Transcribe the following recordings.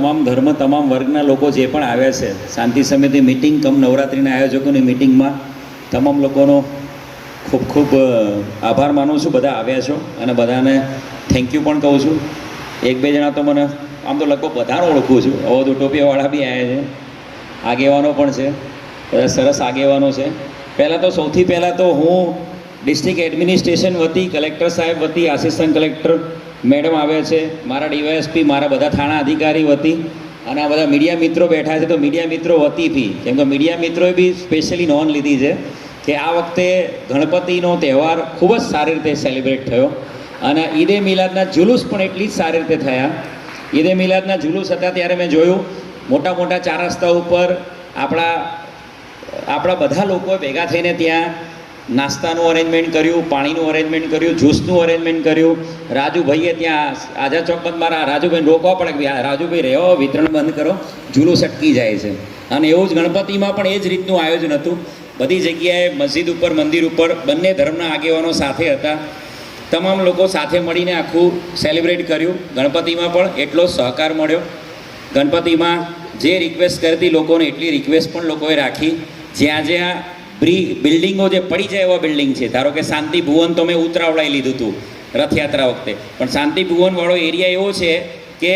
તમામ ધર્મ, તમામ વર્ગના લોકો જે પણ આવ્યા છે, શાંતિ સમિતિ મિટિંગ કમ નવરાત્રિના આયોજકોની મિટિંગમાં તમામ લોકોનો ખૂબ ખૂબ આભાર માનું છું. બધા આવ્યા છો અને બધાને થેન્ક યુ પણ કહું છું. એક, બે જણા તો મને આમ તો લગભગ બધાને ઓળખું છું. અવધ ટોપીવાળા બી આવ્યા છે. આગેવાનો પણ છે. બધા સરસ આગેવાનો છે. પહેલાં તો સૌથી પહેલાં તો હું ડિસ્ટ્રિક્ટ એડમિનિસ્ટ્રેશન વતી, કલેક્ટર સાહેબ વતી, આસિસ્ટન્ટ કલેક્ટર મેડમ આવ્યા છે, મારા ડીવાયએસપી, મારા બધા થાણા અધિકારી વતી, અને આ બધા મીડિયા મિત્રો બેઠા છે, તો મીડિયા મિત્રો વતીથી, કેમ કે મીડિયા મિત્રોએ બી સ્પેશિયલી નોંધ લીધી છે કે આ વખતે ગણપતિનો તહેવાર ખૂબ જ સારી રીતે સેલિબ્રેટ થયો, અને ઈદે મિલાદના જુલુસ પણ એટલી જ સારી રીતે થયા. ઈદે મિલાદના જુલુસ હતા ત્યારે મેં જોયું, મોટા મોટા ચાર રસ્તા ઉપર આપણા આપણા બધા લોકોએ ભેગા થઈને ત્યાં નાસ્તાનું અરેન્જમેન્ટ કર્યું, પાણીનું અરેન્જમેન્ટ કર્યું જ્યુસનું અરેન્જમેન્ટ કર્યું. રાજુભાઈએ ત્યાં આઝાદ ચોકમાં મારા રાજુભાઈને રોકવા પડે કે રાજુભાઈ રહ્યો વિતરણ બંધ કરો, જુલુસ અટકી જાય છે. અને એવું જ ગણપતિમાં પણ એ જ રીતનું આયોજન હતું. બધી જગ્યાએ મસ્જિદ ઉપર, મંદિર ઉપર બંને ધર્મના આગેવાનો સાથે હતા. તમામ લોકો સાથે મળીને આખું સેલિબ્રેટ કર્યું. ગણપતિમાં પણ એટલો સહકાર મળ્યો. ગણપતિમાં જે રિક્વેસ્ટ કરતી લોકોને એટલી રિક્વેસ્ટ પણ લોકોએ રાખી. જ્યાં જ્યાં બિલ્ડિંગો જે પડી જાય એવા બિલ્ડિંગ છે. ધારો કે શાંતિ ભુવન તો મેં ઉતરાવડાવી લીધું હતું રથયાત્રા વખતે. પણ શાંતિ ભુવનવાળો એરિયા એવો છે કે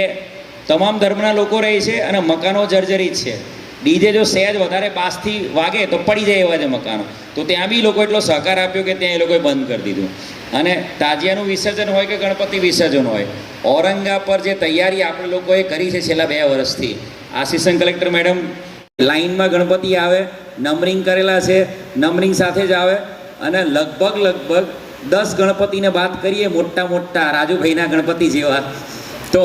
તમામ ધર્મના લોકો રહે છે અને મકાનો જર્જરિત છે. ડીજે જો સહેજ વધારે બાસથી વાગે તો પડી જાય એવા છે મકાનો. તો ત્યાં બી લોકો એટલો સહકાર આપ્યો કે ત્યાં એ લોકોએ બંધ કરી દીધું. અને તાજિયાનું વિસર્જન હોય કે ગણપતિ વિસર્જન હોય, ઔરંગા પર જે તૈયારી આપણે લોકોએ કરી છે છેલ્લા બે વર્ષથી. આસિસ્ટન્ટ કલેક્ટર મેડમ લાઇનમાં ગણપતિ આવે, નંબરિંગ કરેલા છે નંબરિંગ સાથે જ આવે. અને લગભગ લગભગ દસ ગણપતિને વાત કરીએ મોટા મોટા રાજુભાઈના ગણપતિ જેવા. તો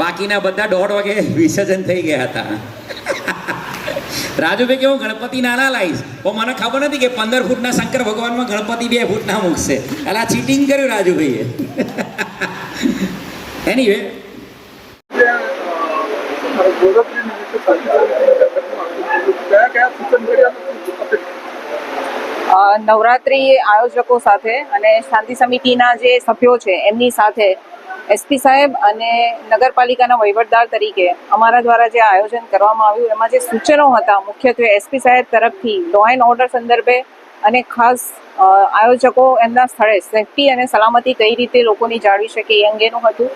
બાકીના બધા દોઢ વાગે વિસર્જન થઈ ગયા હતા. રાજુભાઈ કેવું ગણપતિ નાના લાવીશ પણ મને ખબર નથી કે પંદર ફૂટના શંકર ભગવાનમાં ગણપતિ બે ફૂટના મૂકશે. એટલે આ ચીટિંગ કર્યું રાજુભાઈએ. એનીવે ગોરખની નવરાત્રિ આયોજકો સાથે અને શાંતિ સમિતિના જે સભ્યો છે, એમની સાથે એસપી સાહેબ અને નગરપાલિકાના વહીવટદાર તરીકે અમારા દ્વારા જે આયોજન કરવામાં આવ્યું, એમાં જે સૂચનો હતા, મુખ્યત્વે એસપી સાહેબ તરફથી લો એન્ડ ઓર્ડર સંદર્ભે અને ખાસ આયોજકો એમના સ્થળે સેફટી અને સલામતી કઈ રીતે લોકોની જાળવી શકે એ અંગેનું હતું.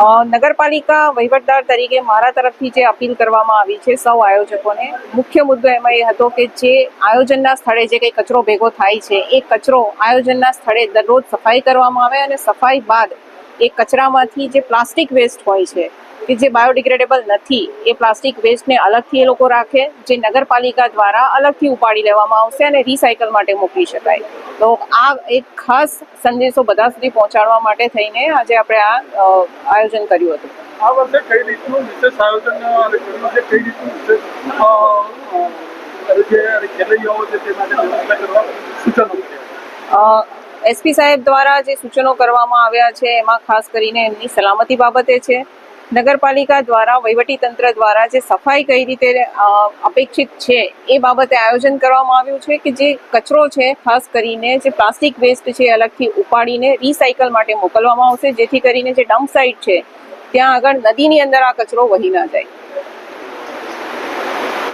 નગરપાલિકા વહીવટદાર તરીકે મારા તરફથી જે અપીલ કરવામાં આવી છે સૌ આયોજકોને, મુખ્ય મુદ્દો એમાં એ હતો કે જે આયોજનના સ્થળે જે કંઈ કચરો ભેગો થાય છે, એ કચરો આયોજનના સ્થળે દરરોજ સફાઈ કરવામાં આવે અને સફાઈ બાદ એ કચરામાંથી જે પ્લાસ્ટિક વેસ્ટ હોય છે કે જે બાયોડિગ્રેડેબલ નથી એ પ્લાસ્ટિક વેસ્ટને અલગથી એ લોકો રાખે જે નગરપાલિકા દ્વારા અલગથી ઉપાડી લેવામાં આવશે અને રિસાયકલ માટે મોકલી શકાય. તો આ એક ખાસ સંદેશો બધા સુધી પહોંચાડવા માટે થઈને આજે આપણે આ આયોજન કર્યું હતું. આ વર્ષે કઈ રીતનું વિશેષ આયોજન કઈ રીતનું વિશેષ એસપી સાહેબ દ્વારા જે સૂચનો કરવામાં આવ્યા છે એમાં ખાસ કરીને એમની સલામતી બાબતે છે. નગરપાલિકા દ્વારા, વહીવટી તંત્ર દ્વારા જે સફાઈ કઈ રીતે અપેક્ષિત છે એ બાબતે આયોજન કરવામાં આવ્યું છે કે જે કચરો છે, ખાસ કરીને જે પ્લાસ્ટિક વેસ્ટ છે અલગથી ઉપાડીને રિસાયકલ માટે મોકલવામાં આવશે, જેથી કરીને જે ડમ્પ સાઇટ છે, ત્યાં આગળ નદીની અંદર આ કચરો વહી ના જાય.